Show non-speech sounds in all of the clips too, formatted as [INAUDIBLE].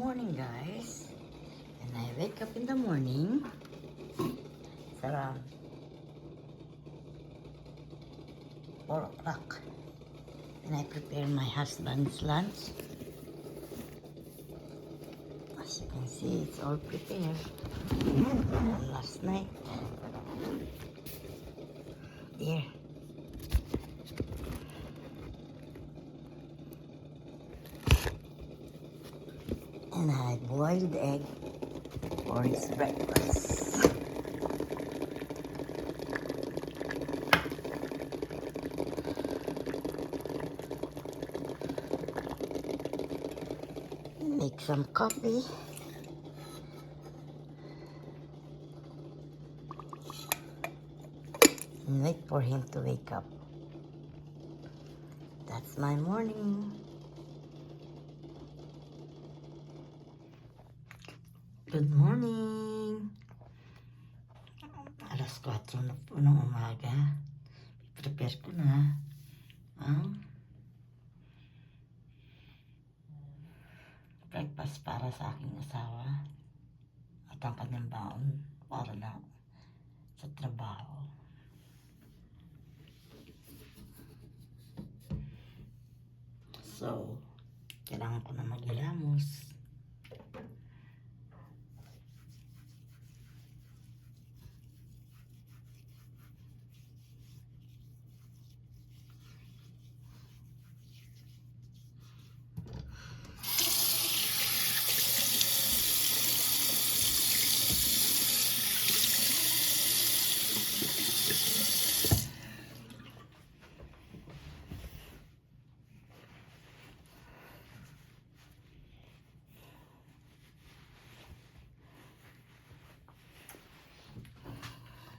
morning, guys. And I wake up in the morning. Around 4 o'clock. And I prepare my husband's lunch. As you can see, it's all prepared. Last night, there. And I had boiled egg for his breakfast. Make some coffee. And wait for him to wake up. That's my morning. Good morning. Alas 4 na po ng umaga. Prepare ko na ang breakfast para sa aking asawa at ang kanyang baon para na sa trabaho. So, kailangan ko na maghilamos.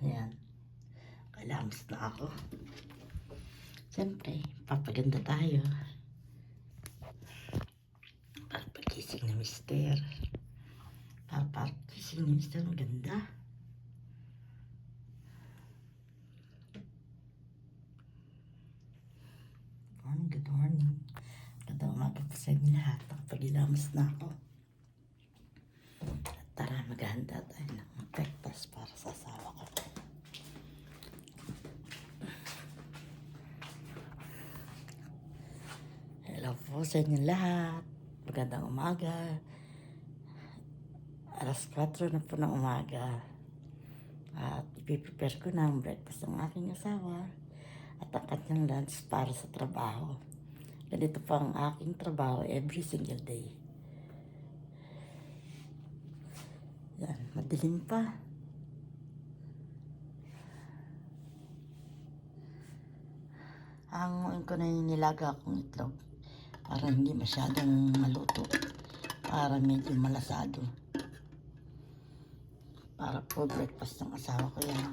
Ayan. Kalams na ako. Siyempre, papaganda tayo. Para pagising ni Mister. Para pagising ni Mister, ang ganda. Good morning, good morning. Ganda umaga po sa inyo lahat. Nakapagilamos na ako. At tara, maghahanda tayo ng breakfast para sa asawa ko. Hello po sa inyo lahat. Magandang umaga. Alas 4 na po ng umaga. At ipiprepare ko na ang breakfast ng aking asawa at ang kanyang lunch para sa trabaho. Ganito po ang aking trabaho every single day. Yan, madilim pa. Hanguin ko na yung nilaga kong itlog para hindi masyadong maluto. Para medyo malasado. Para po breakfast ng asawa ko yan.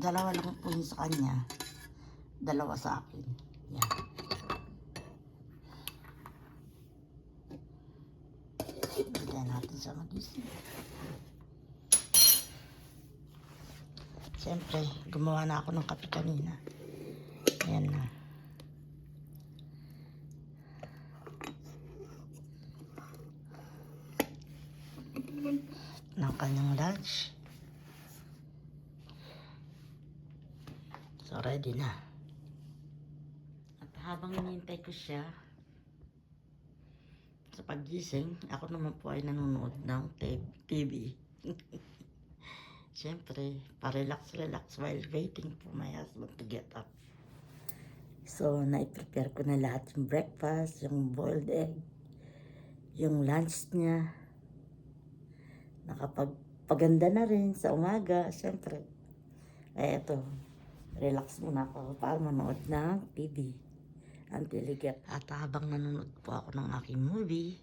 Dalawa lang po yun sa kanya. Dalawa sa akin. Yan. Bigyan natin sa magising. Siyempre, gumawa na ako ng kape kanina. Ayan na. Ng kanyang lunch. So, ready na. At habang hinihintay ko siya, sa pagising, ako naman po ay nanonood ng TV. [LAUGHS] Siyempre, pa-relax-relax while waiting for my husband to get up. So, na-prepare ko na lahat yung breakfast, yung boiled egg, yung lunch niya. Nakapagpaganda na rin sa umaga, siyempre. Eh, eto, relax muna ako para manood ng TV. Until I get. At habang nanonood po ako ng aking movie,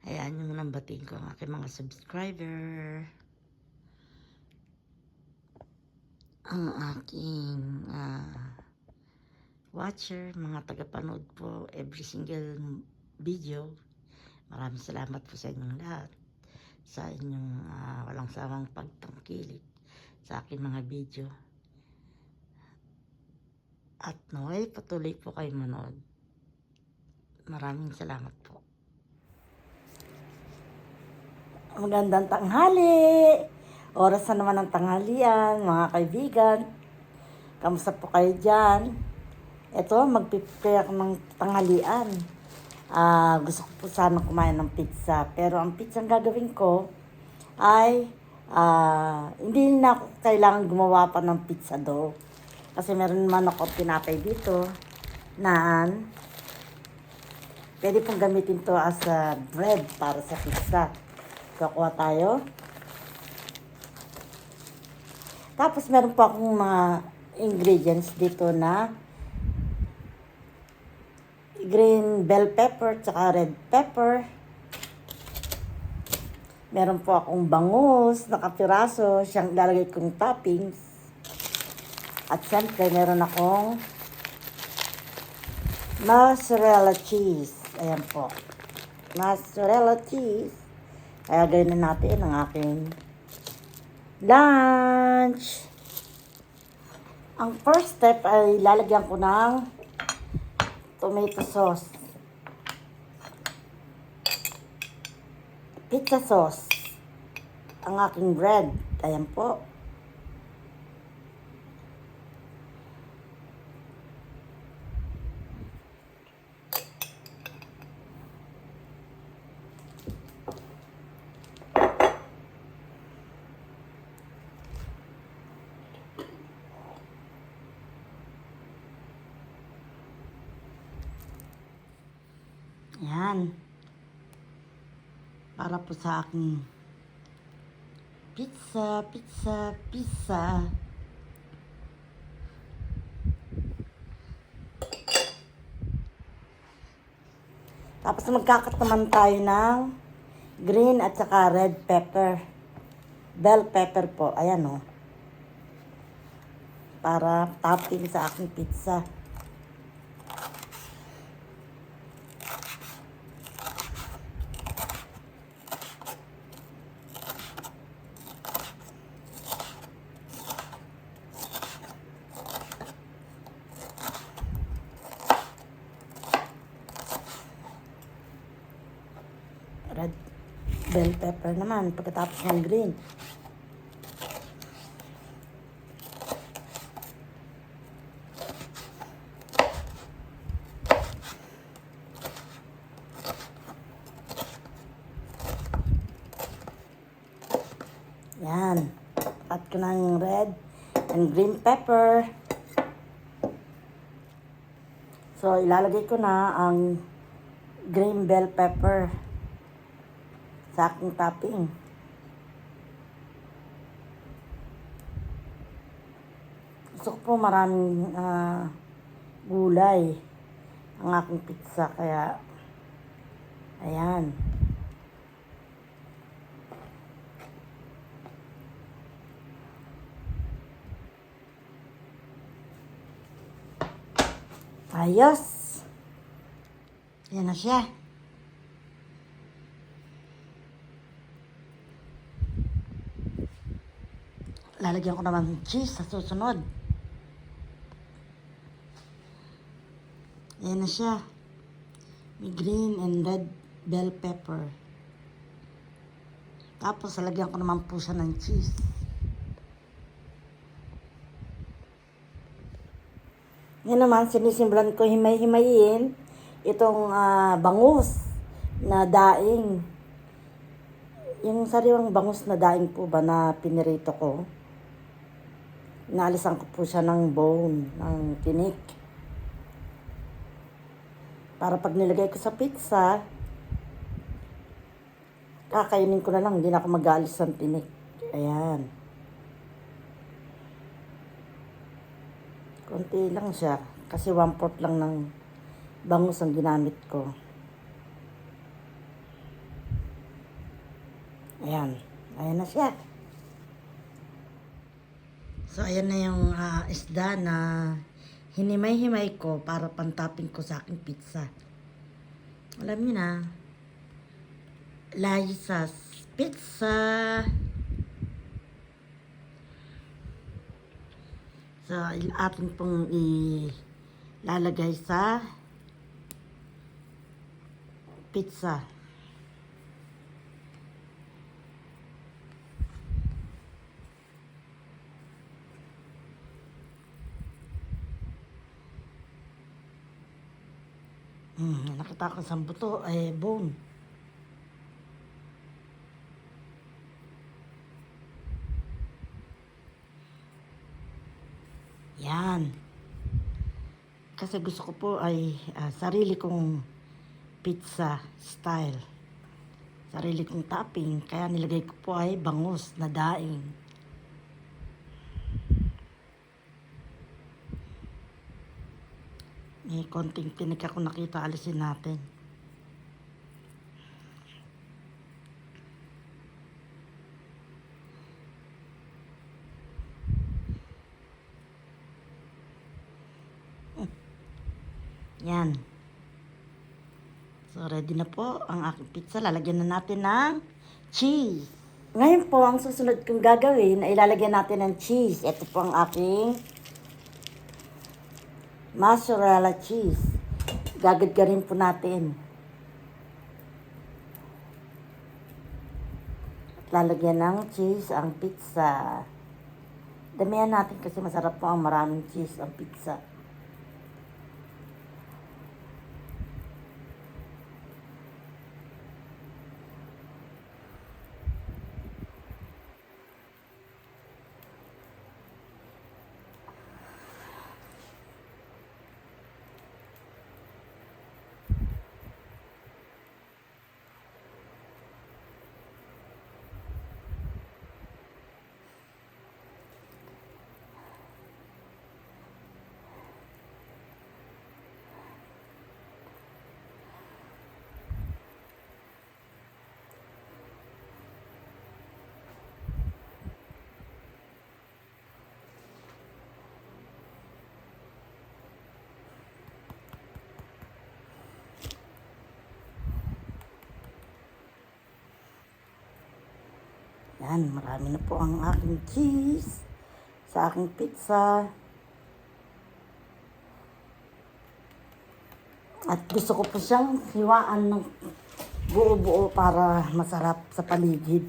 Hayaan nyo munang ko ang aking mga subscriber. Ang aking ah, watcher, mga tagapanood po every single video. Maraming salamat po sa inyong lahat. Sa inyong ah, walang sawang pagtangkilik sa aking mga video. At naway patuloy po kayo manood. Maraming salamat po. Magandang tanghali! Oras na naman ng tanghalian, mga kaibigan. Kamusta po kayo dyan? Ito, magpiprepare ako ng tanghalian. Ah, gusto ko po sana kumain ng pizza. Pero ang pizza ang gagawin ko ay ah, hindi na ako kailangan gumawa pa ng pizza dough. Kasi meron naman ako pinapay dito na pwede pong gamitin to as a bread para sa pizza. Kakuha tayo. Tapos meron po akong mga ingredients dito na green bell pepper tsaka red pepper. Meron po akong bangus na kapiraso, siyang lalagay kong toppings. At siyempre, meron akong mozzarella cheese. Ayan po. Mozzarella cheese. Kaya ganyan natin ang aking lunch. Ang first step ay lalagyan ko ng tomato sauce. Pizza sauce. Ang aking bread. Ayan po. Yan. Para po sa aking pizza, pizza, pizza. Tapos magkakat naman tayo ng green at saka red pepper. Bell pepper po. Ayan o. Para topping sa aking pizza. red bell pepper naman pagkatapos ng green. Yan. Cut ko ng red and green pepper. So, ilalagay ko na ang green bell pepper sa aking topping. Gusto ko po maraming ah, gulay ang aking pizza kaya ayan. Ayos. Yan na siya. Lalagyan ko naman cheese sa susunod. Ayan na siya. May green and red bell pepper. Tapos, lalagyan ko naman po siya ng cheese. Yan naman, sinisimblan ko himay-himayin itong ah, bangus na daing. Yung sariwang bangus na daing po ba na pinirito ko, naalisan ko po siya ng bone, ng tinik. Para pag nilagay ko sa pizza, kakainin ko na lang, hindi na ako mag-aalis ng tinik. Ayan. Konti lang siya, kasi one fourth lang ng bangus ang ginamit ko. Ayan. Ayan na siya. So, ayan na yung ah, isda na hinimay-himay ko para pantaping ko sa aking pizza. Alam niyo na. Liza's Pizza. So, atin pong i lalagay sa pizza. Hmm, nakita ko sa buto, eh, bone. Yan. Kasi gusto ko po ay ah, sarili kong pizza style. Sarili kong topping. Kaya nilagay ko po ay bangus na daing. May konting tinik ako nakita. Alisin natin. Yan. So, ready na po ang aking pizza. Lalagyan na natin ng cheese. Ngayon po, ang susunod kong gagawin ay ilalagyan natin ng cheese. Ito po ang aking mozzarella cheese. Gagadgarin po natin. At lalagyan ng cheese ang pizza. Damihan natin kasi masarap po ang maraming cheese ang pizza. Yan, marami na po ang aking cheese sa aking pizza. At gusto ko po siyang hiwaan ng buo-buo para masarap sa paligid.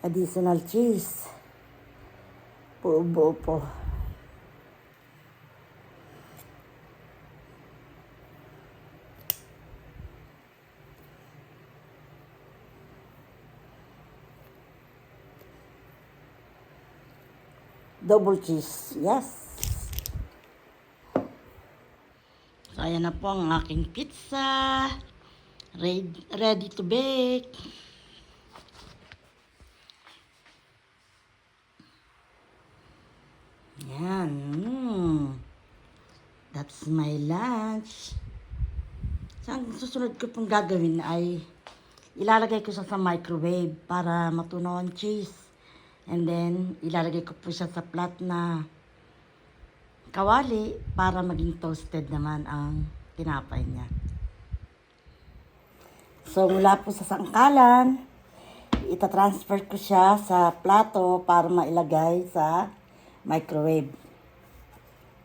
Additional cheese. Buo-buo po. Double cheese. Yes. So, ayan na po ang aking pizza. Ready, ready to bake. Yan. Mm. That's my lunch. So, ang susunod ko pong gagawin ay ilalagay ko siya sa microwave para matunaw ang cheese. And then, ilalagay ko po siya sa flat na kawali para maging toasted naman ang tinapay niya. So, mula po sa sangkalan, itatransfer ko siya sa plato para mailagay sa microwave.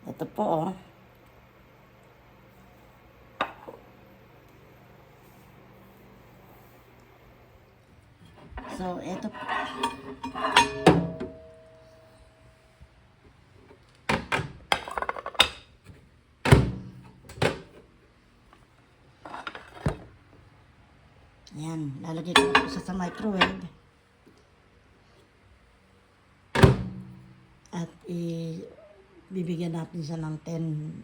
Ito po, oh. So, po. Ayan, lalagay ko siya sa microwave. At i bibigyan natin siya ng 10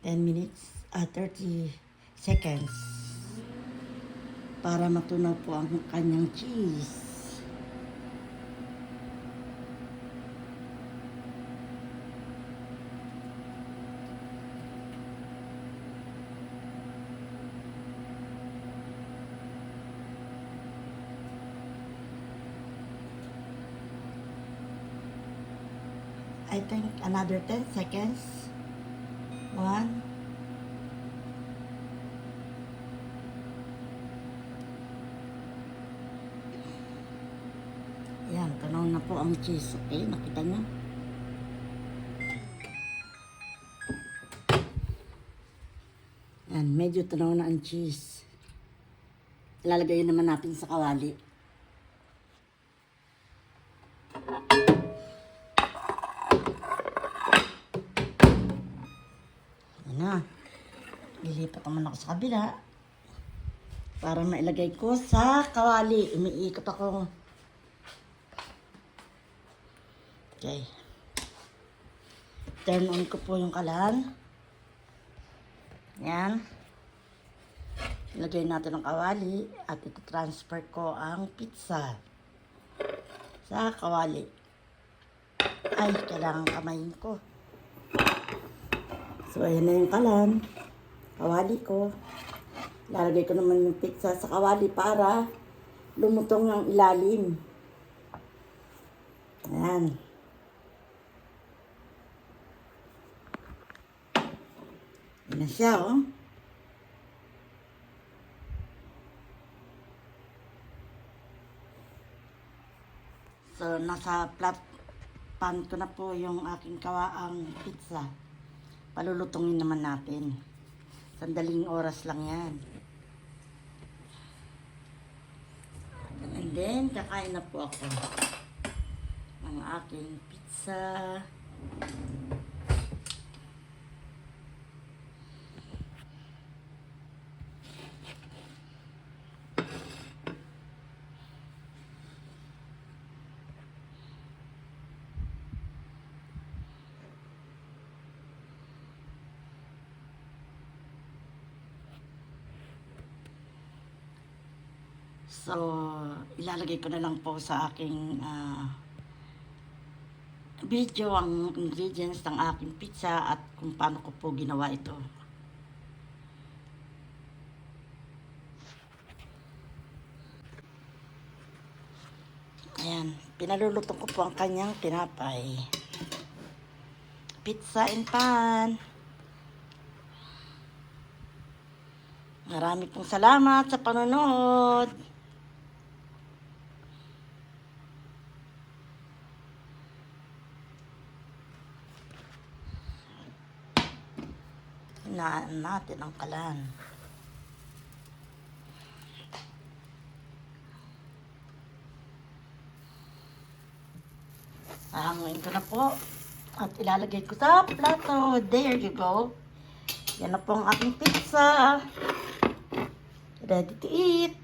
10 minutes, ah 30 seconds para matunaw po ang kanyang cheese. I think another 10 seconds. One, na po ang cheese, okay? Nakita niyo? Yan, medyo tunaw na ang cheese. Ilalagay naman natin sa kawali. Yan na. Lilipat naman ako sa kabila. Para mailagay ko sa kawali. Umiikot ako. Okay. Turn on ko po yung kalan. Yan. Ilagay natin ang kawali at ito-transfer ko ang pizza sa kawali. Ay, kailangan kamayin ko. So, ayan na yung kalan. Kawali ko. Lalagay ko naman yung pizza sa kawali para lumutong ang ilalim. Ayan. Yan na siya, oh. So, nasa flat pan ko na po yung aking kawaang pizza. Palulutungin naman natin. Sandaling oras lang yan. And then, kakain na po ako ng aking pizza. So, ilalagay ko na lang po sa aking ah, video ang ingredients ng aking pizza at kung paano ko po ginawa ito. Ayan, pinalulutong ko po ang kanyang tinapay. Pizza in pan. Marami pong salamat sa panonood. Hinaan natin ang kalan. Hahanguin ko na po. At ilalagay ko sa plato. There you go. Yan na po ang aking pizza. Ready to eat.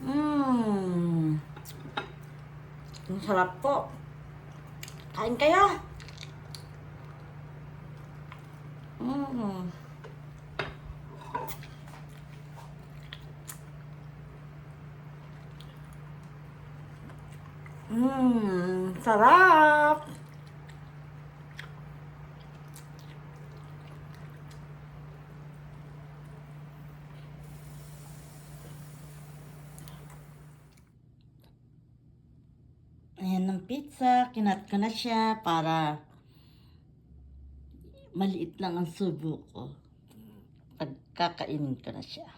Mmm. Ang sarap po. Kain kayo. Mmm. Mmm, sarap. Ayan ng pizza. Kinat ko na siya para maliit lang ang subo ko. Pagkakainin ko na siya.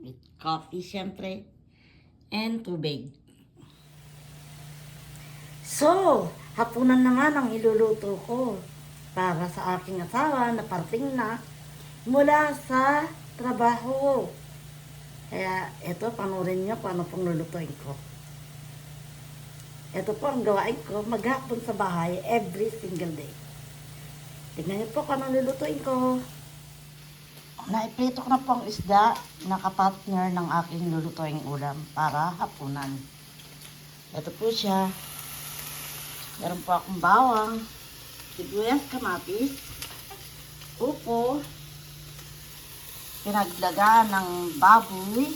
With coffee, syempre. And tubig. So, hapunan naman ang iluluto ko para sa aking asawa na parting na mula sa trabaho. Kaya ito, panurin niyo kung ano pong lulutuin ko. Ito po ang gawain ko, maghapon sa bahay every single day. Tingnan niyo po kung anong lulutuin ko. Naiprito ko na po ang isda na kapatner ng aking lulutuing ulam para hapunan. Ito po siya. Meron po akong bawang, sibuyas, kamatis, upo, pinaglaga ng baboy,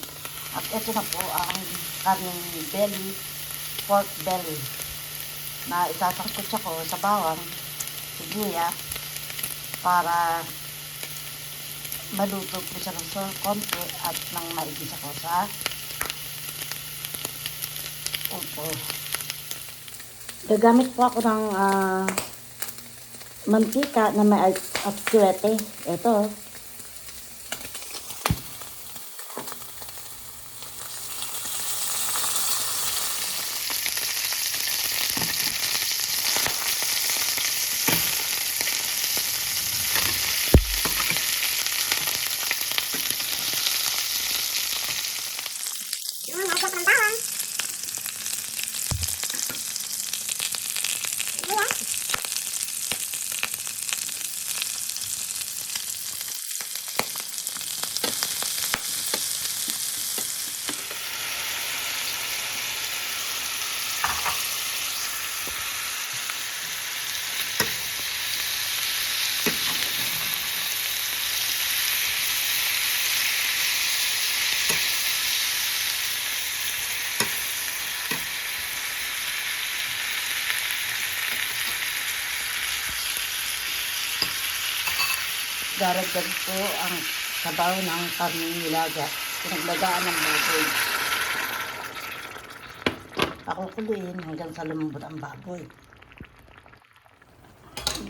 at ito na po ang karning belly, pork belly, na isasangkot siya ko sa bawang, sibuyas, para maluto po siya ng konti at nang maigis ako sa upo. Gagamit po ako ng ah, mantika na may atsuete. Ito. Yung masarap ng bawang. Luya. Daragdag po ang sabaw ng karning nilaga. Pinaglagaan ng baboy. Pakukuloyin hanggang sa lumambot ang baboy.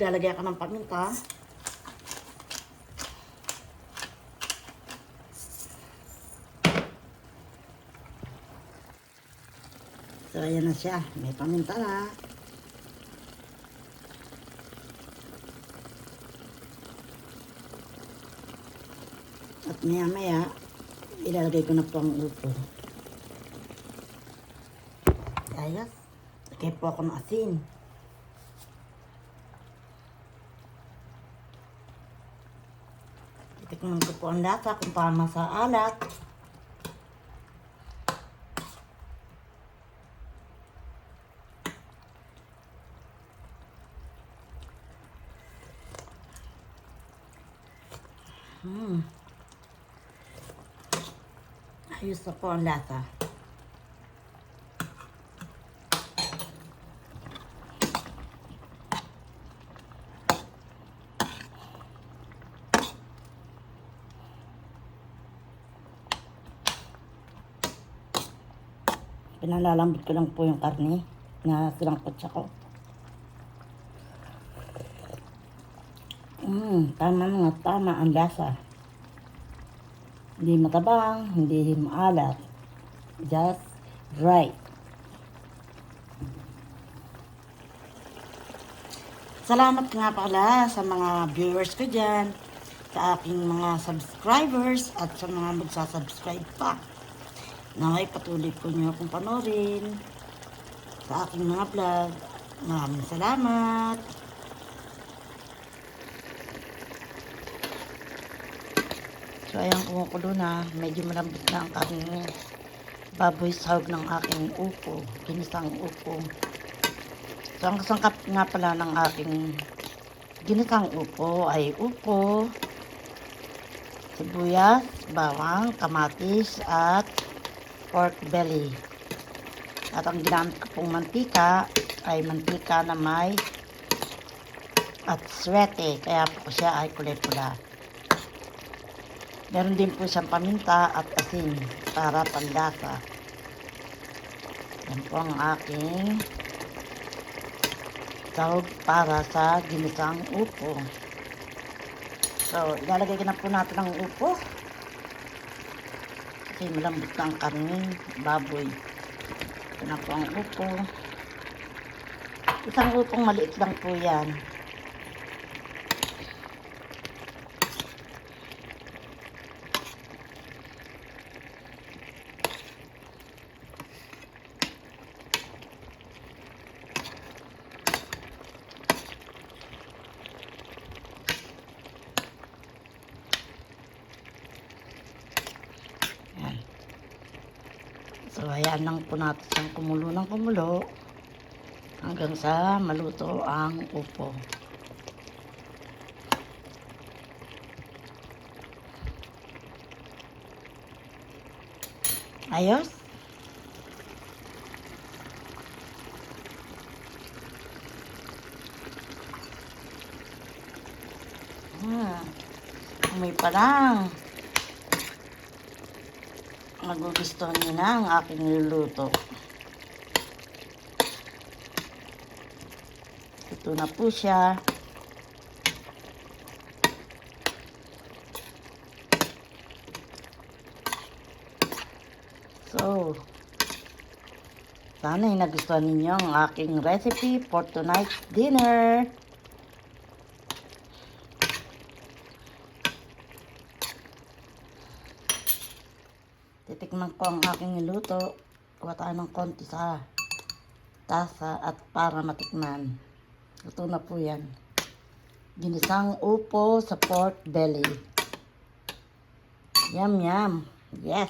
Lalagyan ka ng paminta. So, ayan na siya. May paminta na. Maya maya, ilalagay ko na po ang upo. Ayos. Lagay po ako ng asin. Titikman ko po ang lasa kung tama sa alat. Hmm. Ayos na po ang lasa. Pinalalambot ko lang po yung karne na silangkot siya ko. Mm, tama nga, tama ang lasa. Hindi matabang, hindi maalat. Just right. Salamat nga pala sa mga viewers ko dyan, sa aking mga subscribers at sa mga magsasubscribe pa. Naway patuloy po niyo akong panorin sa aking mga vlog. Maraming salamat. So ayan kumukulo na, medyo malambot na ang karne. Baboy sahog ng aking upo, ginisang upo. So ang kasangkap nga pala ng aking ginisang upo ay upo, sibuyas, bawang, kamatis at pork belly. At ang ginamit ko pong mantika ay mantika na may at swete, kaya po siya ay kulay pula. Meron din po siyang paminta at asin para panlasa. Yan po ang aking tawag para sa ginisang upo. So, ilalagay ko na po natin ang upo. Kasi malambot na ang karning baboy. Ito na po ang upo. Isang upong maliit lang po. Yan. So, ayan lang po natin siyang kumulo ng kumulo hanggang sa maluto ang upo. Ayos? Hmm. Amoy pa lang. Magugustuhan niyo na ang aking niluluto. Luto na po siya. So, sana'y nagustuhan ninyo ang aking recipe for tonight's dinner. Titikman ko ang aking niluto. Kuha tayo ng konti sa tasa at para matikman. Luto na po yan. Ginisang upo sa pork belly. Yum, yum. Yes.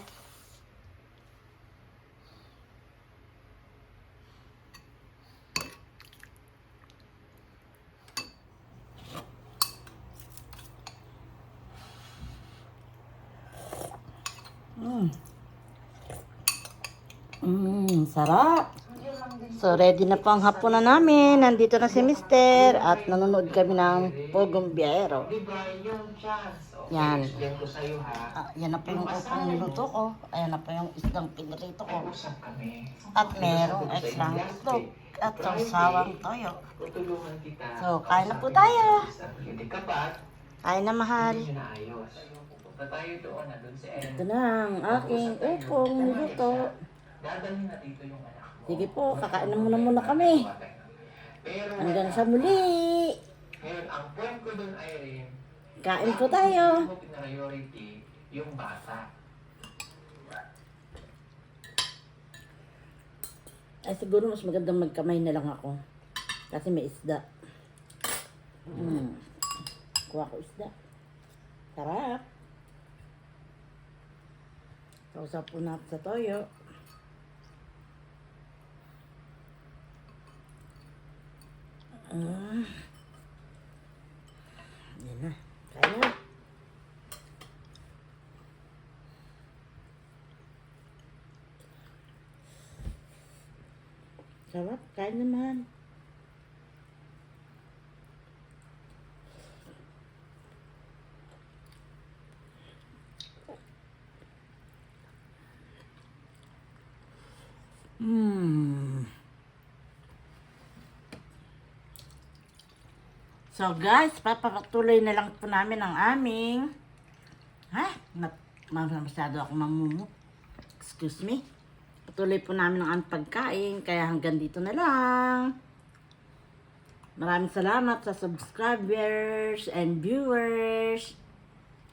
Mm. Mm, sarap. So, ready na po ang hapunan namin. Nandito na si Mister at nanonood kami ng Pogong. Okay, Yan. Ah, yan na po yung upang niluto ko. Ayan na po yung isdang pinirito ko. At merong extra itlog at sawsawang toyo. So, kain na po tayo. Kain na mahal. Ito na ang aking upong niluto. Dadalhin na dito yung anak mo. Sige po, kakain na muna muna kami. Pero, Hanggang sa muli. ngayon, ang point ko ay rin, Kain po tayo. mo priority yung bata. Ay, siguro mas magandang magkamay na lang ako. Kasi may isda. Mm. Kuha ko isda. Sarap. Kausap po natin sa toyo. Ah. Yan na. Kaya na. Sarap. Kain naman. Mmm. So guys, papatuloy na lang po namin ang aming ha? Masyado ako mamumu. Excuse me. Patuloy po namin ang aming pagkain, kaya hanggang dito na lang. Maraming salamat sa subscribers and viewers.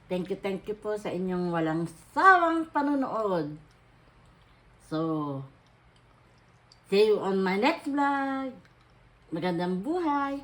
Thank you, thank you po sa inyong walang sawang panonood. So, see you on my next vlog. Magandang buhay.